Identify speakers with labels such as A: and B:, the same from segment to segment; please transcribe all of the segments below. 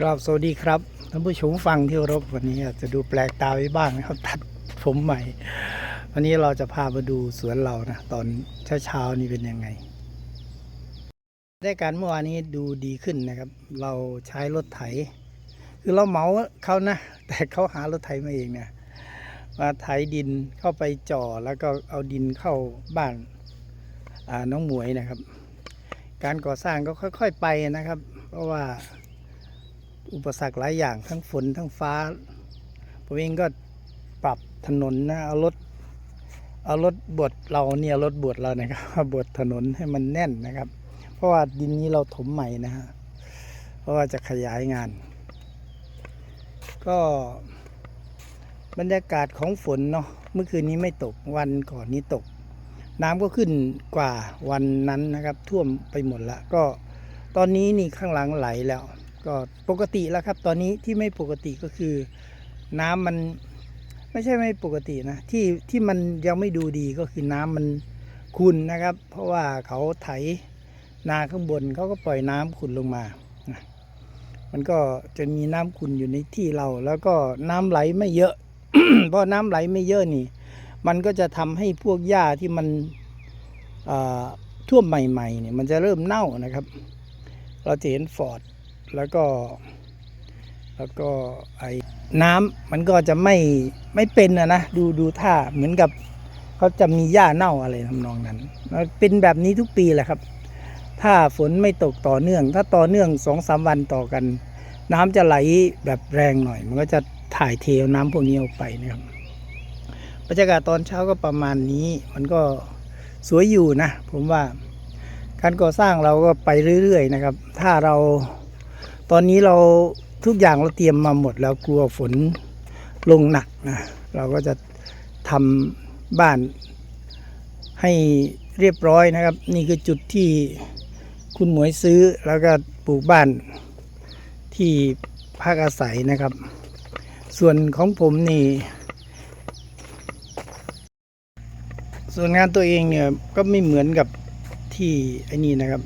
A: กราบสวัสดีครับท่านผู้ชมฟังที่รบวันนี้อาจจะดูแปลกตาไปบ้างนะครับตัดผมใหม่ วันนี้เราจะพามาดูสวนเรานะตอนเช้าๆนี่เป็นยังไง ได้การเมื่อวานนี้ดูดีขึ้นนะครับ เราใช้รถไถ คือเราเหมาเขานะ แต่เขาหารถไถมาเองเนี่ยมาไถดินเข้าไปจ่อแล้วก็เอาดินเข้าบ้านน้องหมวยนะครับ การก่อสร้างก็ค่อย ๆ ไปนะครับ เพราะว่า อุปสรรคหลายอย่างทั้งฝนทั้งฟ้า ผมเองก็ปรับถนนนะเอารถเอารถบดเราเนี่ยรถบดเรานะครับบดถนนให้มันแน่นนะครับ เพราะว่าดินนี้เราถมใหม่นะฮะเพราะว่าจะขยายงาน ก็บรรยากาศของฝนเนาะเมื่อคืนนี้ไม่ตกวันก่อนนี้ตก น้ำก็ขึ้นกว่าวันนั้นนะครับ ท่วมไปหมดละก็ตอนนี้นี่ข้างหลังไหลแล้ว ก็ปกติแล้วครับ ตอนนี้ที่ไม่ปกติก็คือ น้ำมันไม่ใช่ไม่ปกตินะที่ที่มันยังไม่ดูดีก็คือน้ำมันขุ่นนะครับ เพราะว่าเขาไถนาข้างบนเขาก็ปล่อยน้ำขุ่นลงมานะมันก็จะมีน้ำขุ่นอยู่ในที่เรา แล้วก็น้ำไหลไม่เยอะ เพราะน้ำไหลไม่เยอะนี่ มันก็จะทำให้พวกหญ้าที่มันท่วมใหม่ๆเนี่ยมันจะเริ่มเน่านะครับ เราจะเห็นฟอร์ด แล้วก็ แล้วก็ไอ้น้ำมันก็จะไม่ไม่เป็นอะนะดูดูท่าเหมือนกับเขาจะมีหญ้าเน่าอะไรทำนองนั้นมันเป็นแบบนี้ทุกปีแหละครับ ถ้าฝนไม่ตกต่อเนื่อง ถ้าต่อเนื่องสองสามวันต่อกัน น้ำจะไหลแบบแรงหน่อย มันก็จะถ่ายเทน้ำพวกนี้ออกไปนะครับบรรยากาศตอนเช้าก็ประมาณนี้ มันก็สวยอยู่นะ ผมว่าการก่อสร้างเราก็ไปเรื่อยๆนะครับ ถ้าเรา ตอนนี้เราทุกอย่างเราเตรียมมาหมดแล้วกลัวฝนลงหนักนะเราก็จะทำบ้านให้เรียบร้อยนะครับ นี่คือจุดที่คุณหมวยซื้อแล้วก็ปลูกบ้านที่พักอาศัยนะครับ ส่วนของผมนี่ ส่วนงานตัวเองเนี่ยก็ไม่เหมือนกับที่ไอ้นี่นะครับ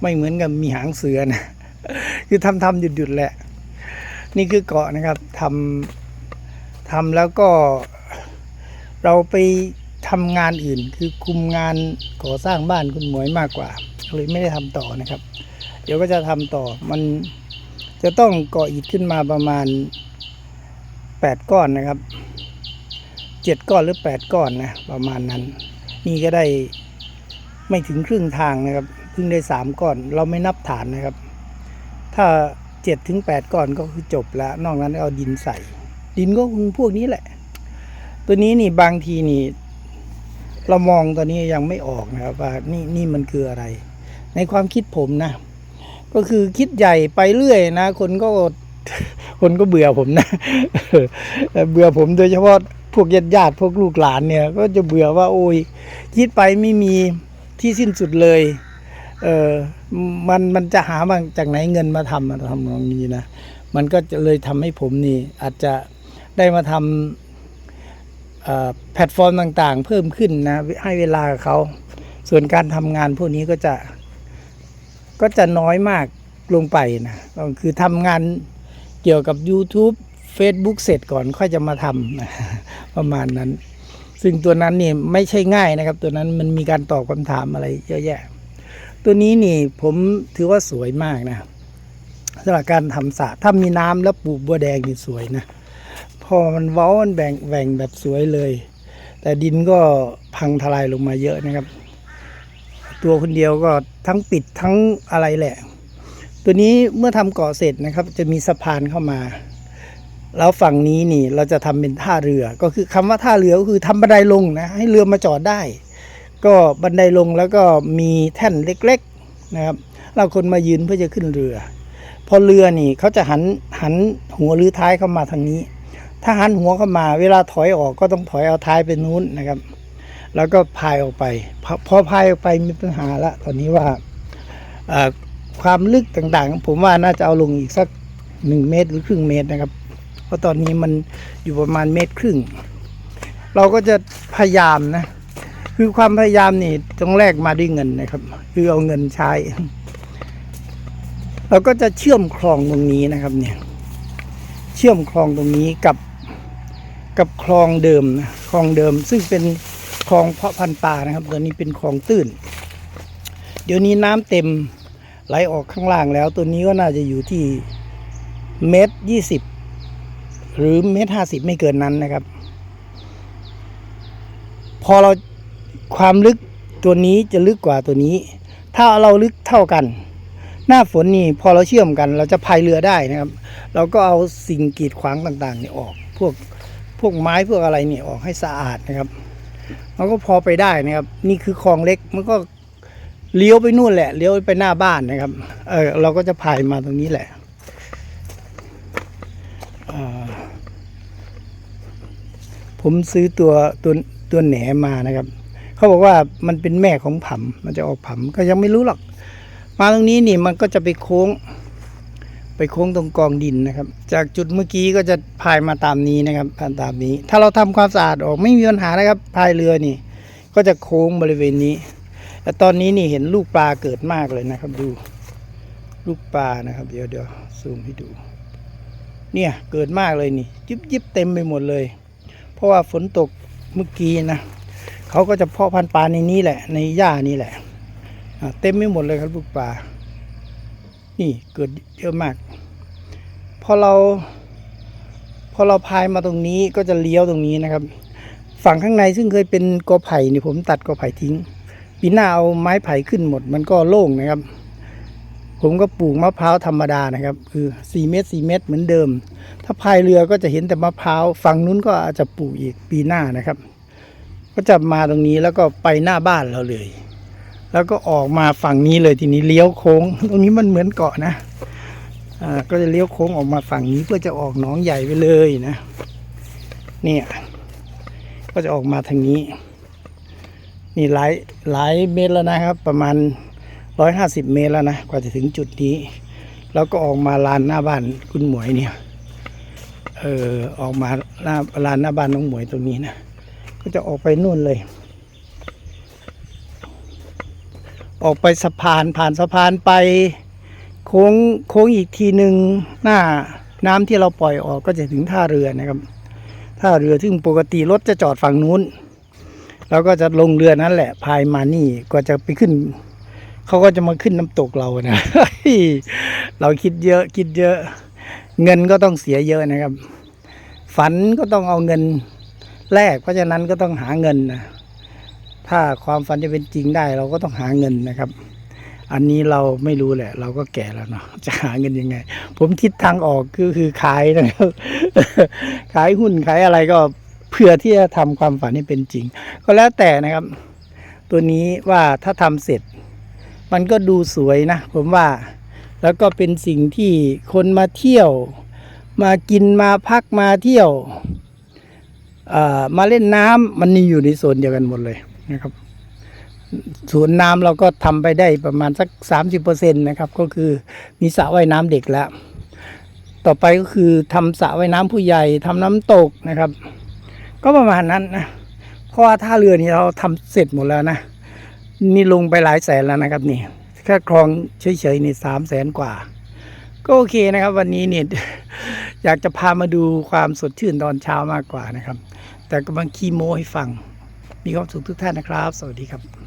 A: ไม่เหมือนกับมีหางเสือนะ คือทำทำหยุดหยุดๆแหละ นี่คือเกาะนะครับทำทำแล้วก็เราไปทำงานอื่น คือคุมงานก่อสร้างบ้านคุณหมวยมากกว่าเลยไม่ได้ทำต่อนะครับ เดี๋ยวก็จะทำต่อมันจะต้องก่ออิฐขึ้นมาประมาณแปดก้อนนะครับเจ็ดก้อนหรือแปดก้อนนะประมาณนั้น นี่ก็ได้ไม่ถึงครึ่งทางนะครับ เพิ่งได้สามก้อน เราไม่นับฐานนะครับ ถ้าเจ็ดถึงแปดก้อนก็คือจบแล้วนอกนั้นเอาดินใส่ ดินก็คงพวกนี้แหละ ตัวนี้นี่บางทีนี่เรามองตัวนี้ยังไม่ออกนะครับว่านี่นี่มันคืออะไร ในความคิดผมนะ ก็คือคิดใหญ่ไปเรื่อยนะ คนก็คนก็เบื่อผมนะเบื่อผมโดยเฉพาะพวกญาติญาติพวกลูกหลานเนี่ย ก็จะเบื่อว่าโอ้ยคิดไปไม่มีที่สิ้นสุดเลย เออมันมันจะหามาจากไหนเงินมาทำมาทำตรงนี้นะมันก็จะเลยทำให้ผมนี่ อาจจะได้มาทำแพลตฟอร์มต่างๆ เพิ่มขึ้นนะ ให้เวลาเขา ส่วนการทำงานพวกนี้ก็จะ ก็จะน้อยมากลงไปนะก็คือทำงานเกี่ยวกับ YouTube Facebook เสร็จก่อนค่อยจะมาทำนะประมาณนั้น ซึ่งตัวนั้นนี่ไม่ใช่ง่ายนะครับ ตัวนั้นมันมีการตอบคำถามอะไรเยอะแยะ ตัวนี้นี่ผมถือว่าสวยมากนะสำหรับการทำสระถ้ามีน้ำแล้วปลูกบัวแดงนี่สวยนะ พอมันเว้ามันแบ่งแหว่งแบบสวยเลย แต่ดินก็พังทลายลงมาเยอะนะครับ ตัวคนเดียวก็ทั้งปิดทั้งอะไรแหละ ตัวนี้เมื่อทำเกาะเสร็จนะครับ จะมีสะพานเข้ามา แล้วฝั่งนี้นี่เราจะทำเป็นท่าเรือ ก็คือคำว่าท่าเรือก็คือทำบันไดลงนะ ให้เรือมาจอดได้ ก็บันไดลงแล้วก็มีแท่นเล็กๆนะครับเราคนมายืนเพื่อจะขึ้นเรือ พอเรือนี่เขาจะหันหันหัวหรือท้ายเข้ามาทางนี้ ถ้าหันหัวเข้ามา เวลาถอยออกก็ต้องถอยเอาท้ายไปนู้นนะครับ แล้วก็พายออกไป พอพายออกไปมีปัญหาละตอนนี้ว่าความลึกต่างๆ ผมว่าน่าจะเอาลงอีกสักหนึ่งเมตรหรือครึ่งเมตรนะครับ เพราะตอนนี้มันอยู่ประมาณเมตรครึ่ง เราก็จะพยายามนะ คือความพยายามนี่ต้องแลกมาด้วยเงินนะครับ คือเอาเงินใช้ เราก็จะเชื่อมคลองตรงนี้นะครับ เนี่ย เชื่อมคลองตรงนี้กับกับคลองเดิมนะคลองเดิม ซึ่งเป็นคลองเพาะพันธุ์ปลานะครับตัวนี้เป็นคลองตื้น เดี๋ยวนี้น้ำเต็มไหลออกข้างล่างแล้ว ตัวนี้ก็น่าจะอยู่ที่เมตรยี่สิบหรือเมตรห้าสิบไม่เกินนั้นนะครับ พอเรา ความลึกตัวนี้จะลึกกว่าตัวนี้ ถ้าเราลึกเท่ากัน หน้าฝนนี่พอเราเชื่อมกัน เราจะพายเรือได้นะครับ เราก็เอาสิ่งกีดขวางต่างๆนี่ออก พวกพวกไม้พวกอะไรนี่ออกให้สะอาดนะครับมันก็พอไปได้นะครับ นี่คือคลองเล็กมันก็เลี้ยวไปนู่นแหละเลี้ยวไปหน้าบ้านนะครับเออเราก็จะพายมาตรงนี้แหละผมซื้อตัวตัวตัวแหนมานะครับ เขาบอกว่ามันเป็นแม่ของผำมันจะออกผำก็ยังไม่รู้หรอก มาตรงนี้นี่มันก็จะไปโค้ง ไปโค้งตรงกองดินนะครับ จากจุดเมื่อกี้ก็จะพายมาตามนี้นะครับผ่านตามนี้ ถ้าเราทำความสะอาดออกไม่มีปัญหานะครับพายเรือนี่ ก็จะโค้งบริเวณนี้แต่ตอนนี้นี่เห็นลูกปลาเกิดมากเลยนะครับ ดู ลูกปลานะครับ เดี๋ยวเดี๋ยวซูมให้ดู เนี่ยเกิดมากเลยนี่ยิบยิบเต็มไปหมดเลย เพราะว่าฝนตกเมื่อกี้นะ เขาก็จะเพาะพันธุ์ปลาในนี้แหละ ในหญ้านี่แหละเต็มไปหมดเลยครับลูกปลา นี่เกิดเยอะมาก พอเราพอเราพายมาตรงนี้ก็จะเลี้ยวตรงนี้นะครับ ฝั่งข้างในซึ่งเคยเป็นกอไผ่นี่ผมตัดกอไผ่ทิ้ง ปีหน้าเอาไม้ไผ่ขึ้นหมด มันก็โล่งนะครับ ผมก็ปลูกมะพร้าวธรรมดานะครับ คือ4เมตร4เมตรเหมือนเดิม ถ้าพายเรือก็จะเห็นแต่มะพร้าวฝั่งนู้นก็อาจจะปลูกอีกปีหน้านะครับ ก็จะมาตรงนี้แล้วก็ไปหน้าบ้านเราเลย แล้วก็ออกมาฝั่งนี้เลยทีนี้เลี้ยวโค้ง ตรงนี้มันเหมือนเกาะนะอ่าก็จะเลี้ยวโค้งออกมาฝั่งนี้เพื่อจะออกหนองใหญ่ไปเลยนะ เนี่ยก็จะออกมาทางนี้ นี่หลายหลายเมตรแล้วนะครับ ประมาณร้อยห้าสิบเมตรแล้วนะกว่าจะถึงจุดนี้ แล้วก็ออกมาลานหน้าบ้านคุณหมวยเนี่ยเออออกมาหน้าลานหน้าบ้านน้องหมวยตรงนี้นะ ก็จะออกไปนู่นเลย ออกไปสะพานผ่านสะพานไปโค้งโค้งอีกทีหนึ่งหน้าน้ำที่เราปล่อยออกก็จะถึงท่าเรือนะครับ ท่าเรือซึ่งปกติรถจะจอดฝั่งนู้นแล้วก็จะลงเรือนั่นแหละพายมานี่ก็จะไปขึ้นเขาก็จะมาขึ้นน้ำตกเรานะเราคิดเยอะคิดเยอะ เงินก็ต้องเสียเยอะนะครับ ฝันก็ต้องเอาเงิน แลกเพราะฉะนั้นก็ต้องหาเงินนะถ้าความฝันจะเป็นจริงได้ เราก็ต้องหาเงินนะครับ อันนี้เราไม่รู้แหละ เราก็แก่แล้วเนาะจะหาเงินยังไง ผมคิดทางออกคือคือขายนะครับขายหุ้นขายอะไรก็เพื่อที่จะทำความฝันให้เป็นจริง ก็แล้วแต่นะครับ ตัวนี้ว่าถ้าทำเสร็จ มันก็ดูสวยนะ ผมว่าแล้วก็เป็นสิ่งที่คนมาเที่ยว มากินมาพักมาเที่ยว มาเล่นน้ำมันนี่อยู่ในโซนเดียวกันหมดเลยนะครับสวนน้ำเราก็ทำไปได้ประมาณสัก 30%นะครับก็คือมีสระว่ายน้ำเด็กแล้ว ต่อไปก็คือทำสระว่ายน้ำผู้ใหญ่ทำน้ำตกนะครับ ก็ประมาณนั้นนะเพราะว่าท่าเรือนี่เราทำเสร็จหมดแล้วนะนี่ลงไปหลายแสนแล้วนะครับนี่แค่คลองเฉยๆนี่สามแสนกว่า ก็โอเคนะครับ วันนี้เนี่ยอยากจะพามาดูความสดชื่นตอนเช้ามากกว่านะครับ แต่กำลังคีโมให้ฟัง มีความสุขทุกท่านนะครับ สวัสดีครับ